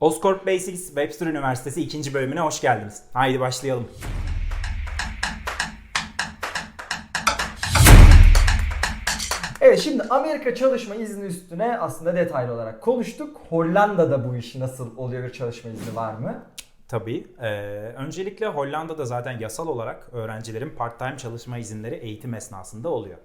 Oscorp Basics Webster Üniversitesi 2. bölümüne hoş geldiniz. Haydi başlayalım. Evet şimdi Amerika çalışma izni üstüne aslında detaylı olarak konuştuk. Hollanda'da bu iş nasıl oluyor bir çalışma izni var mı? Tabii. Ee, öncelikle Hollanda'da zaten yasal olarak öğrencilerin part-time çalışma izinleri eğitim esnasında oluyor.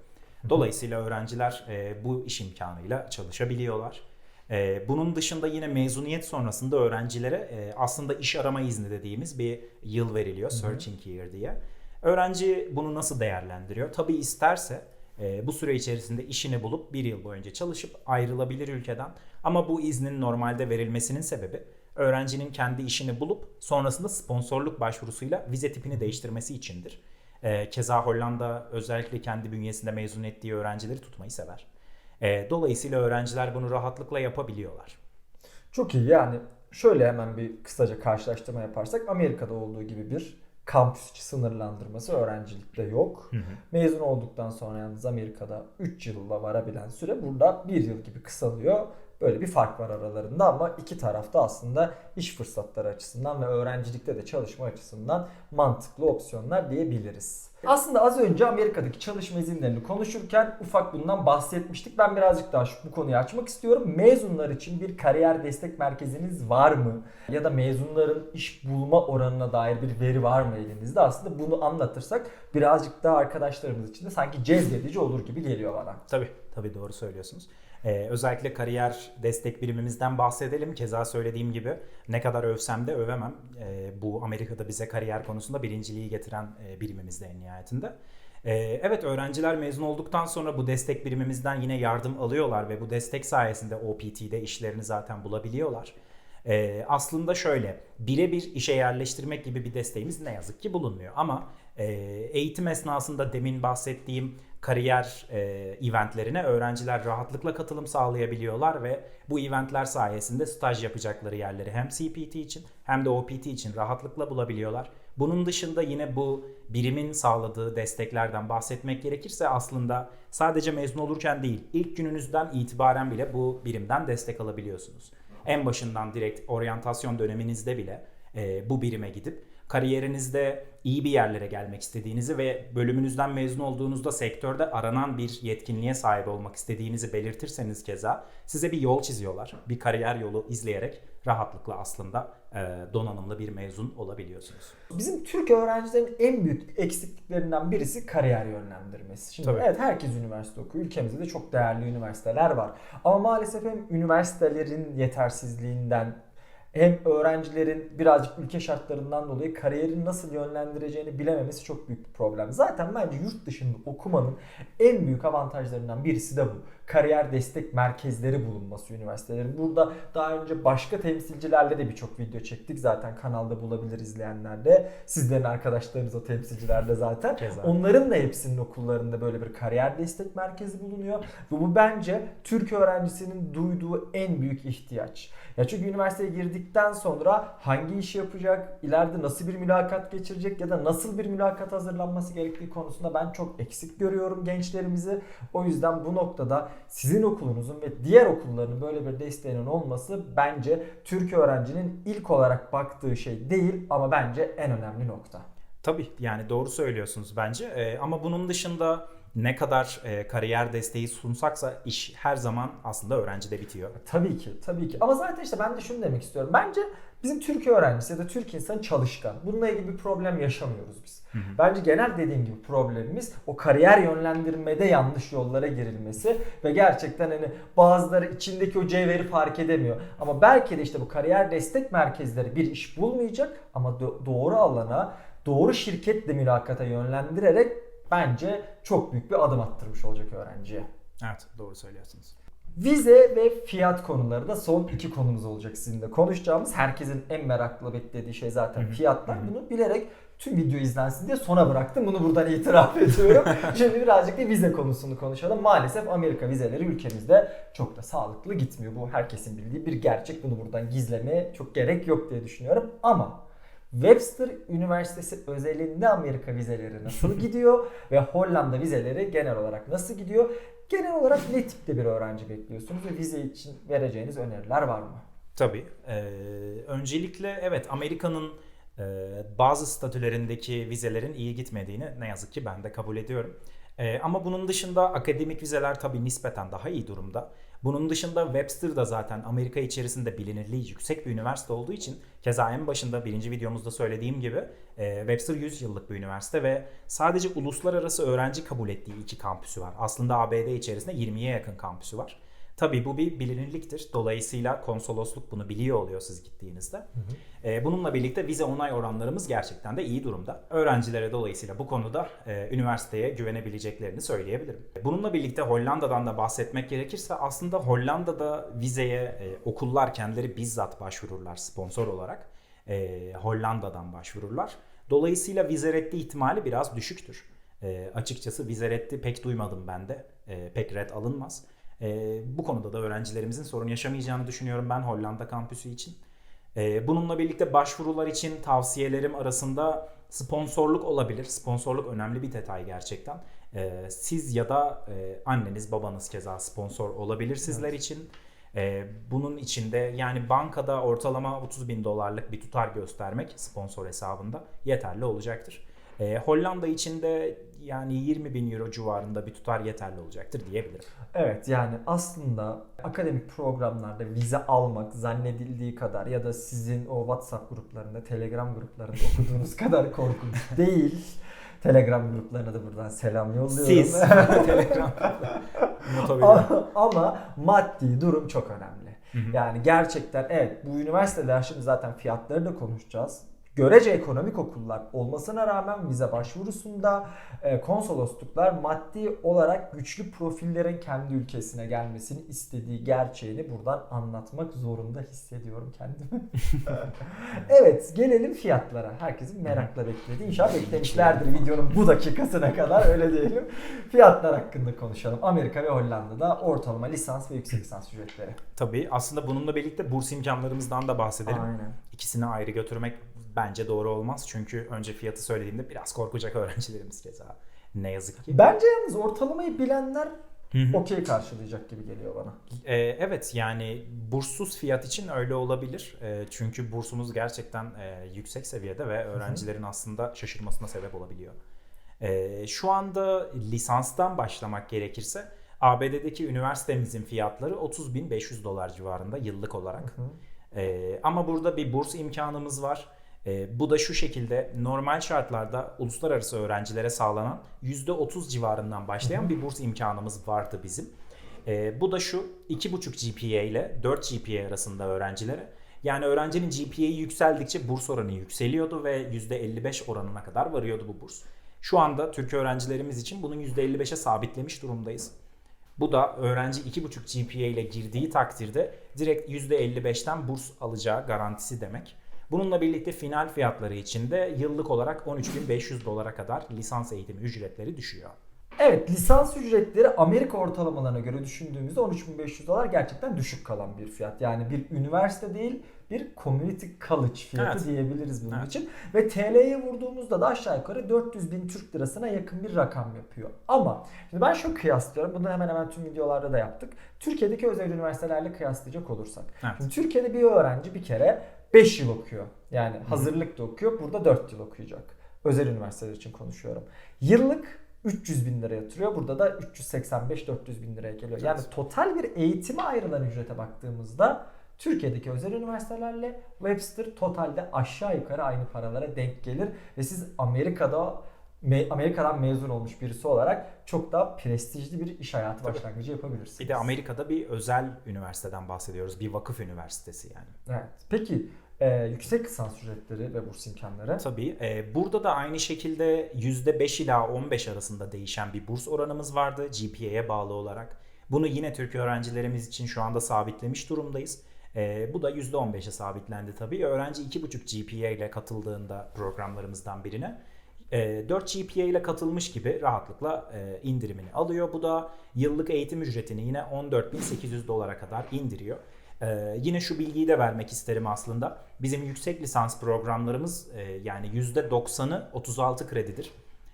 Dolayısıyla öğrenciler e, bu iş imkanıyla çalışabiliyorlar. E, bunun dışında yine mezuniyet sonrasında öğrencilere e, aslında iş arama izni dediğimiz bir yıl veriliyor. Searching Year diye. Öğrenci bunu nasıl değerlendiriyor? Tabii isterse e, bu süre içerisinde işini bulup bir yıl boyunca çalışıp ayrılabilir ülkeden. Ama bu iznin normalde verilmesinin sebebi öğrencinin kendi işini bulup sonrasında sponsorluk başvurusuyla vize tipini değiştirmesi içindir. E, keza Hollanda özellikle kendi bünyesinde mezun ettiği öğrencileri tutmayı sever. E, dolayısıyla öğrenciler bunu rahatlıkla yapabiliyorlar. Çok iyi yani şöyle hemen bir kısaca karşılaştırma yaparsak Amerika'da olduğu gibi bir kampüs içi sınırlandırması öğrencilikte yok. Mezun olduktan sonra yalnız Amerika'da 3 yılla varabilen süre burada 1 yıl gibi kısalıyor. Böyle bir fark var aralarında ama iki tarafta aslında iş fırsatları açısından ve öğrencilikte de çalışma açısından mantıklı opsiyonlar diyebiliriz. Aslında az önce Amerika'daki çalışma izinlerini konuşurken ufak bundan bahsetmiştik. Ben birazcık daha şu, bu konuyu açmak istiyorum. Mezunlar için bir kariyer destek merkeziniz var mı? Ya da mezunların iş bulma oranına dair bir veri var mı elinizde? Aslında bunu anlatırsak birazcık daha arkadaşlarımız için de sanki cezbedici olur gibi geliyor bana. Tabii, tabii doğru söylüyorsunuz. Ee, özellikle kariyer destek birimimizden bahsedelim. Keza söylediğim gibi ne kadar övsem de övemem. Ee, bu Amerika'da bize kariyer konusunda birinciliği getiren e, birimimizde en nihayetinde. Ee, evet öğrenciler mezun olduktan sonra bu destek birimimizden yine yardım alıyorlar ve bu destek sayesinde OPT'de işlerini zaten bulabiliyorlar. Ee, aslında şöyle birebir işe yerleştirmek gibi bir desteğimiz ne yazık ki bulunmuyor. Ama e, eğitim esnasında demin bahsettiğim kariyer e, eventlerine öğrenciler rahatlıkla katılım sağlayabiliyorlar ve bu eventler sayesinde staj yapacakları yerleri hem CPT için hem de OPT için rahatlıkla bulabiliyorlar. Bunun dışında yine bu birimin sağladığı desteklerden bahsetmek gerekirse aslında sadece mezun olurken değil ilk gününüzden itibaren bile bu birimden destek alabiliyorsunuz. En başından direkt oryantasyon döneminizde bile e, bu birime gidip kariyerinizde iyi bir yerlere gelmek istediğinizi ve bölümünüzden mezun olduğunuzda sektörde aranan bir yetkinliğe sahip olmak istediğinizi belirtirseniz keza size bir yol çiziyorlar. Bir kariyer yolu izleyerek rahatlıkla aslında e, donanımlı bir mezun olabiliyorsunuz. Bizim Türk öğrencilerin en büyük eksikliklerinden birisi kariyer yönlendirmesi. Şimdi Tabii. evet herkes üniversite okuyor. Ülkemizde de çok değerli üniversiteler var. Ama maalesef hem üniversitelerin yetersizliğinden hem öğrencilerin birazcık ülke şartlarından dolayı kariyerini nasıl yönlendireceğini bilememesi çok büyük bir problem. Zaten bence yurt dışında okumanın en büyük avantajlarından birisi de bu. Kariyer destek merkezleri bulunması üniversitelerin. Burada daha önce başka temsilcilerle de birçok video çektik. Zaten kanalda bulabilir izleyenler de. Sizlerin arkadaşlarınız o temsilcilerde zaten. Keza. Onların da hepsinin okullarında böyle bir kariyer destek merkezi bulunuyor. Ve bu bence Türk öğrencisinin duyduğu en büyük ihtiyaç. Ya çünkü üniversiteye girdikten sonra hangi işi yapacak, ileride nasıl bir mülakat geçirecek ya da nasıl bir mülakat hazırlanması gerektiği konusunda ben çok eksik görüyorum gençlerimizi. O yüzden bu noktada sizin okulunuzun ve diğer okulların böyle bir desteğinin olması bence Türk öğrencinin ilk olarak baktığı şey değil ama bence en önemli nokta. Tabii yani doğru söylüyorsunuz bence Ee, ama bunun dışında ne kadar e, kariyer desteği sunsaksa iş her zaman aslında öğrencide bitiyor. Tabii ki, tabii ki. Ama zaten işte ben de şunu demek istiyorum. Bence bizim Türk öğrencisi ya da Türk insanı çalışkan. Bununla ilgili bir problem yaşamıyoruz biz. Bence genel dediğim gibi problemimiz o kariyer yönlendirmede yanlış yollara girilmesi ve gerçekten hani bazıları içindeki o cevheri fark edemiyor. Ama belki de işte bu kariyer destek merkezleri bir iş bulmayacak ama do- doğru alana, doğru şirketle mülakata yönlendirerek bence çok büyük bir adım attırmış olacak öğrenciye. Evet doğru söylüyorsunuz. Vize ve fiyat konuları da son iki konumuz olacak sizinle konuşacağımız. Herkesin en meraklı beklediği şey zaten fiyatlar. Bunu bilerek tüm video izlensin diye sona bıraktım. Bunu buradan itiraf ediyorum. Şimdi birazcık da vize konusunu konuşalım. Maalesef Amerika vizeleri ülkemizde çok da sağlıklı gitmiyor. Bu herkesin bildiği bir gerçek. Bunu buradan gizlemeye çok gerek yok diye düşünüyorum. Ama Webster Üniversitesi özelinde Amerika vizeleri nasıl gidiyor ve Hollanda vizeleri genel olarak nasıl gidiyor? Genel olarak ne tipte bir öğrenci bekliyorsunuz ve vize için vereceğiniz öneriler var mı? Tabii. Ee, öncelikle evet Amerika'nın e, bazı statülerindeki vizelerin iyi gitmediğini ne yazık ki ben de kabul ediyorum. Ee, ama bunun dışında akademik vizeler tabii nispeten daha iyi durumda. Bunun dışında Webster da zaten Amerika içerisinde bilinirliği yüksek bir üniversite olduğu için keza en başında birinci videomuzda söylediğim gibi e, Webster 100 yıllık bir üniversite ve sadece uluslararası öğrenci kabul ettiği iki kampüsü var. Aslında ABD içerisinde 20'ye yakın kampüsü var. Tabii bu bir bilinirliktir. Dolayısıyla konsolosluk bunu biliyor oluyor siz gittiğinizde. Ee, bununla birlikte vize onay oranlarımız gerçekten de iyi durumda. Öğrencilere dolayısıyla bu konuda e, üniversiteye güvenebileceklerini söyleyebilirim. Bununla birlikte Hollanda'dan da bahsetmek gerekirse aslında Hollanda'da vizeye e, okullar kendileri bizzat başvururlar sponsor olarak. E, Hollanda'dan başvururlar. Dolayısıyla vize reddi ihtimali biraz düşüktür. E, açıkçası vize reddi pek duymadım ben de. E, pek red alınmaz. E, bu konuda da öğrencilerimizin sorun yaşamayacağını düşünüyorum ben Hollanda kampüsü için. E, bununla birlikte başvurular için tavsiyelerim arasında sponsorluk olabilir. Sponsorluk önemli bir detay gerçekten. E, siz ya da e, anneniz babanız keza sponsor olabilir sizler için. E, bunun içinde yani bankada ortalama 30 bin dolarlık bir tutar göstermek sponsor hesabında yeterli olacaktır. E, Hollanda için de yani 20 bin euro civarında bir tutar yeterli olacaktır diyebilirim. Evet yani aslında akademik programlarda vize almak zannedildiği kadar ya da sizin o WhatsApp gruplarında, Telegram gruplarında okuduğunuz kadar korkunç değil. Telegram gruplarına da buradan selam yolluyorum. Siz Telegram unutabilirim. Ama maddi durum çok önemli. hı. Yani gerçekten evet bu üniversiteler şimdi zaten fiyatları da konuşacağız. Görece ekonomik okullar olmasına rağmen vize başvurusunda e, konsolosluklar maddi olarak güçlü profillerin kendi ülkesine gelmesini istediği gerçeğini buradan anlatmak zorunda hissediyorum kendimi. evet gelelim fiyatlara. Herkesin merakla beklediği. İnşallah beklemişlerdir videonun bu dakikasına kadar öyle diyelim. Fiyatlar hakkında konuşalım. Amerika ve Hollanda'da ortalama lisans ve yüksek lisans ücretleri. Tabii aslında bununla birlikte burs imkanlarımızdan da bahsedelim. Aynen. İkisini ayrı götürmek bence doğru olmaz. Çünkü önce fiyatı söylediğimde biraz korkacak öğrencilerimiz keza. Ne yazık ki. Bence yalnız ortalamayı bilenler Hı hı. okey karşılayacak gibi geliyor bana. Ee, evet yani burssuz fiyat için öyle olabilir. Ee, çünkü bursumuz gerçekten e, yüksek seviyede ve öğrencilerin aslında şaşırmasına sebep olabiliyor. Ee, şu anda lisanstan başlamak gerekirse ABD'deki üniversitemizin fiyatları 30.500 dolar civarında yıllık olarak. Ee, ama burada bir burs imkanımız var. Ee, bu da şu şekilde normal şartlarda uluslararası öğrencilere sağlanan %30 civarından başlayan bir burs imkanımız vardı bizim. Ee, bu da şu 2.5 GPA ile 4 GPA arasında öğrencilere. Yani öğrencinin GPA'yı yükseldikçe burs oranı yükseliyordu ve %55 oranına kadar varıyordu bu burs. Şu anda Türk öğrencilerimiz için bunun %55'e sabitlemiş durumdayız. Bu da öğrenci 2.5 GPA ile girdiği takdirde direkt %55'ten burs alacağı garantisi demek. Bununla birlikte final fiyatları için de yıllık olarak 13.500 dolara kadar lisans eğitimi ücretleri düşüyor. Evet lisans ücretleri Amerika ortalamalarına göre düşündüğümüzde 13.500 dolar gerçekten düşük kalan bir fiyat. Yani bir üniversite değil bir community college fiyatı Evet. diyebiliriz bunun Evet. için. Ve TL'ye vurduğumuzda da aşağı yukarı 400 bin Türk lirasına yakın bir rakam yapıyor. Ama şimdi ben şu kıyaslıyorum. Bunu hemen hemen tüm videolarda da yaptık. Türkiye'deki özel üniversitelerle kıyaslayacak olursak. Evet. Şimdi Türkiye'de bir öğrenci bir kere 5 yıl okuyor. Yani hazırlık da okuyor. Burada 4 yıl okuyacak. Özel üniversiteler için konuşuyorum. Yıllık 300 bin lira yatırıyor. Burada da 385-400 bin liraya geliyor. Yani Evet. total bir eğitime ayrılan ücrete baktığımızda Türkiye'deki özel üniversitelerle Webster totalde aşağı yukarı aynı paralara denk gelir. Ve siz Amerika'da me- Amerika'dan mezun olmuş birisi olarak çok daha prestijli bir iş hayatı Tabii. başlangıcı yapabilirsiniz. Bir de Amerika'da bir özel üniversiteden bahsediyoruz. Bir vakıf üniversitesi yani. Evet. Peki e, yüksek lisans ücretleri ve burs imkanları? Tabii. e, burada da aynı şekilde %5 ila 15 arasında değişen bir burs oranımız vardı GPA'ya bağlı olarak. Bunu yine Türk öğrencilerimiz için şu anda sabitlemiş durumdayız. E, bu da %15'e sabitlendi tabii. Öğrenci 2.5 GPA ile katıldığında programlarımızdan birine e, 4 GPA ile katılmış gibi rahatlıkla e, indirimini alıyor. Bu da yıllık eğitim ücretini yine 14.800 dolara kadar indiriyor. Ee, yine şu bilgiyi de vermek isterim aslında. Bizim yüksek lisans programlarımız e, yani %90'ı 36 kredidir.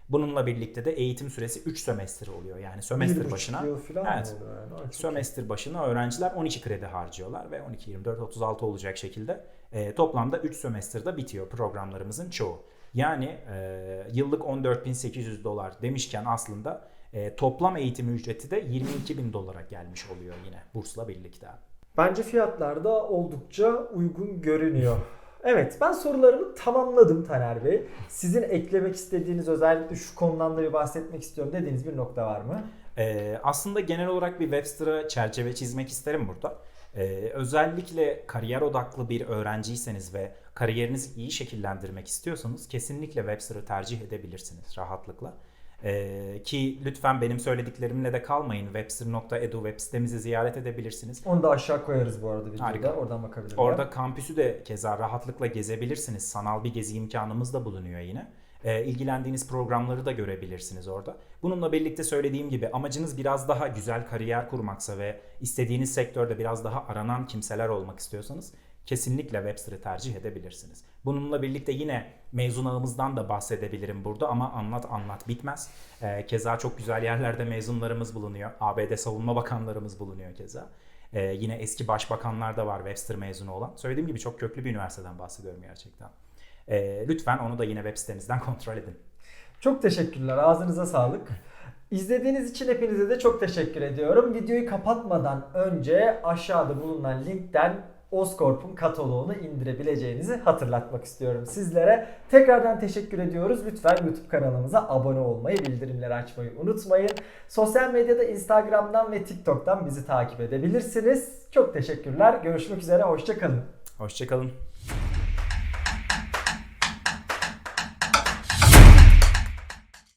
Bununla birlikte de eğitim süresi 3 sömestr oluyor. Yani sömestr başına yıl falan Evet. yani? Sömestr başına öğrenciler 12 kredi harcıyorlar ve 12 24 36 olacak şekilde e, toplamda 3 sömestrde bitiyor programlarımızın çoğu. Yani e, yıllık 14.800 dolar demişken aslında e, toplam eğitim ücreti de 22.000 dolara gelmiş oluyor yine bursla birlikte. Bence fiyatlar da oldukça uygun görünüyor. Evet ben sorularımı tamamladım Taner Bey. Sizin eklemek istediğiniz özellikle şu konudan da bir bahsetmek istiyorum dediğiniz bir nokta var mı? Ee, aslında genel olarak bir Webster'a çerçeve çizmek isterim burada. Ee, özellikle kariyer odaklı bir öğrenciyseniz ve kariyerinizi iyi şekillendirmek istiyorsanız kesinlikle Webster'ı tercih edebilirsiniz rahatlıkla. Ee, ki lütfen benim söylediklerimle de kalmayın. Webster.edu web sitemizi ziyaret edebilirsiniz. Onu da aşağı koyarız bu arada videoda. Harika. Oradan bakabilirler. Orada kampüsü de keza rahatlıkla gezebilirsiniz. Sanal bir gezi imkanımız da bulunuyor yine. Ee, ilgilendiğiniz programları da görebilirsiniz orada. Bununla birlikte söylediğim gibi amacınız biraz daha güzel kariyer kurmaksa ve istediğiniz sektörde biraz daha aranan kimseler olmak istiyorsanız kesinlikle Webster'ı tercih edebilirsiniz. Bununla birlikte yine mezun ağımızdan da bahsedebilirim burada ama anlat anlat bitmez. Ee, keza çok güzel yerlerde mezunlarımız bulunuyor. ABD savunma bakanlarımız bulunuyor keza. Ee, yine eski başbakanlar da var Webster mezunu olan. Söylediğim gibi çok köklü bir üniversiteden bahsediyorum gerçekten. Ee, lütfen onu da yine web sitemizden kontrol edin. Çok teşekkürler. Ağzınıza sağlık. İzlediğiniz için hepinize de çok teşekkür ediyorum. Videoyu kapatmadan önce aşağıda bulunan linkten Oscorp'un kataloğunu indirebileceğinizi hatırlatmak istiyorum sizlere. Tekrardan teşekkür ediyoruz. Lütfen YouTube kanalımıza abone olmayı, bildirimleri açmayı unutmayın. Sosyal medyada Instagram'dan ve TikTok'tan bizi takip edebilirsiniz. Çok teşekkürler. Görüşmek üzere. Hoşçakalın. Hoşçakalın.